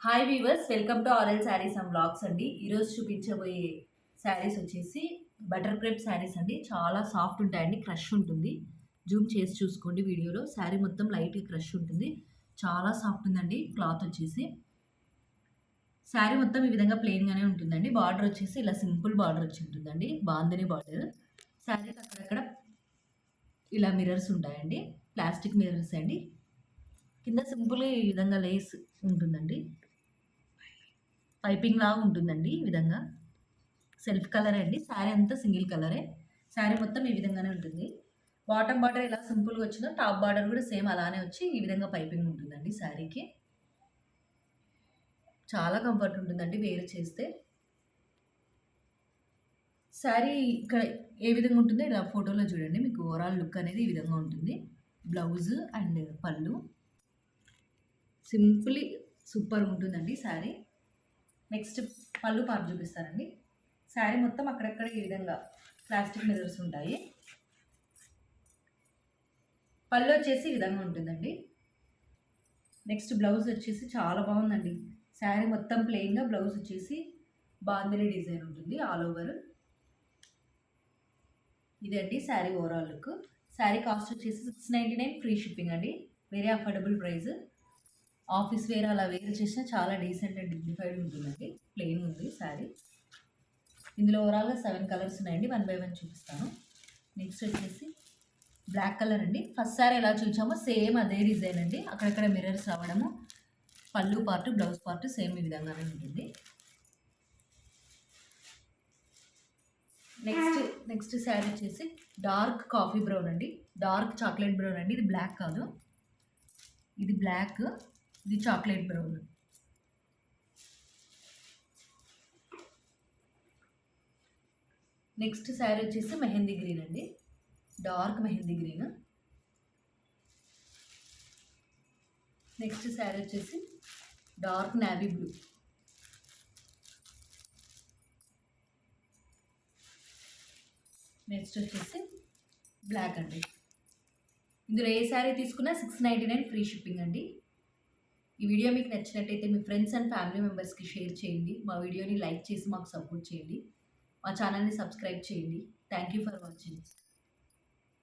Hi weavers welcome to aural saris and blogs అండి. ఈరోజు చూపించబోయే శారీస్ వచ్చేసి బటర్ క్రేప్ శారీస్ అండి. చాలా సాఫ్ట్ ఉంటాయండి క్రష్ ఉంటుంది. జూమ్ చేసి చూసుకోండి వీడియోలో. శారీ మొత్తం లైట్గా క్రష్ ఉంటుంది. చాలా సాఫ్ట్ ఉందండి క్లాత్ వచ్చేసి. శారీ మొత్తం ఈ విధంగా ప్లెయిన్గానే ఉంటుందండి. బార్డర్ వచ్చేసి ఇలా సింపుల్ బార్డర్ వచ్చి ఉంటుందండి. బాందని బార్డర్ శారీకి అక్కడక్కడ ఇలా మిర్రర్స్ ఉంటాయండి. ప్లాస్టిక్ మిర్రర్స్ అండి. కింద సింపుల్ ఈ విధంగా లేస్ ఉంటుందండి. పైపింగ్ లాగా ఉంటుందండి ఈ విధంగా. సెల్ఫ్ కలరే అండి. శారీ అంతా సింగిల్ కలరే. శారీ మొత్తం ఈ విధంగానే ఉంటుంది. బాటమ్ బార్డర్ ఎలా సింపుల్గా వచ్చిందో టాప్ బార్డర్ కూడా సేమ్ అలానే వచ్చి ఈ విధంగా పైపింగ్ ఉంటుందండి శారీకి చాలా కంఫర్ట్ ఉంటుందండి వేరు చేస్తే. శారీ ఇక్కడ ఏ విధంగా ఉంటుందో ఇలా ఫోటోలో చూడండి. మీకు ఓవరాల్ లుక్ అనేది ఈ విధంగా ఉంటుంది. బ్లౌజ్ అండ్ పళ్ళు. సింపుల్లీ సూపర్ ఉంటుందండి శారీ నెక్స్ట్ పళ్ళు పార్ట్ చూపిస్తారండి శారీ మొత్తం అక్కడక్కడ ఈ విధంగా ప్లాస్టిక్ మిర్రర్స్ ఉంటాయి. పళ్ళు వచ్చేసి ఈ విధంగా ఉంటుందండి. నెక్స్ట్ బ్లౌజ్ వచ్చేసి చాలా బాగుందండి. శారీ మొత్తం ప్లెయిన్గా బ్లౌజ్ వచ్చేసి బాందిని డిజైన్ ఉంటుంది ఆల్ ఓవర్. ఇదండి sari overall look. Sari cost వచ్చేసి six ninety nine free shipping అండి. Very affordable price office wear అలా వేర్ చేసినా చాలా డీసెంట్ అండ్ డిగ్నిఫైడ్ ఉంటుందండి. ప్లెయిన్ ఉంది శారీ. ఇందులో ఓవరాల్గా సెవెన్ కలర్స్ ఉన్నాయండి. వన్ బై వన్ చూపిస్తాను. నెక్స్ట్ వచ్చేసి బ్లాక్ కలర్ అండి. ఫస్ట్ సారీ ఎలా చూసామో సేమ్ అదే డిజైన్ అండి. అక్కడక్కడ మిర్రర్స్ రావడము పళ్ళు పార్ట్ బ్లౌజ్ పార్ట్ సేమ్ ఈ విధంగానే ఉంటుంది. నెక్స్ట్ నెక్స్ట్ శారీ వచ్చేసి డార్క్ కాఫీ బ్రౌన్ అండి. డార్క్ చాక్లెట్ బ్రౌన్ అండి. ఇది బ్లాక్ కాదు. ఇది బ్లాక్. ఇది చాక్లెట్ బ్రౌన్. నెక్స్ట్ శారీ వచ్చేసి మెహందీ గ్రీన్ అండి. Dark mehndi green. Next sari వచ్చేసి డార్క్ నావీ బ్లూ. నెక్స్ట్ వచ్చేసి బ్లాక్ అండి. ఇందులో ఏ శారీ తీసుకున్నా six ninety nine free shipping అండి. ఈ వీడియో మీకు నచ్చినట్టయితే మీ ఫ్రెండ్స్ అండ్ ఫ్యామిలీ మెంబర్స్కి షేర్ చేయండి. మా వీడియోని లైక్ చేసి మాకు సపోర్ట్ చేయండి. మా ఛానల్ని సబ్స్క్రైబ్ చేయండి. Thank you for watching.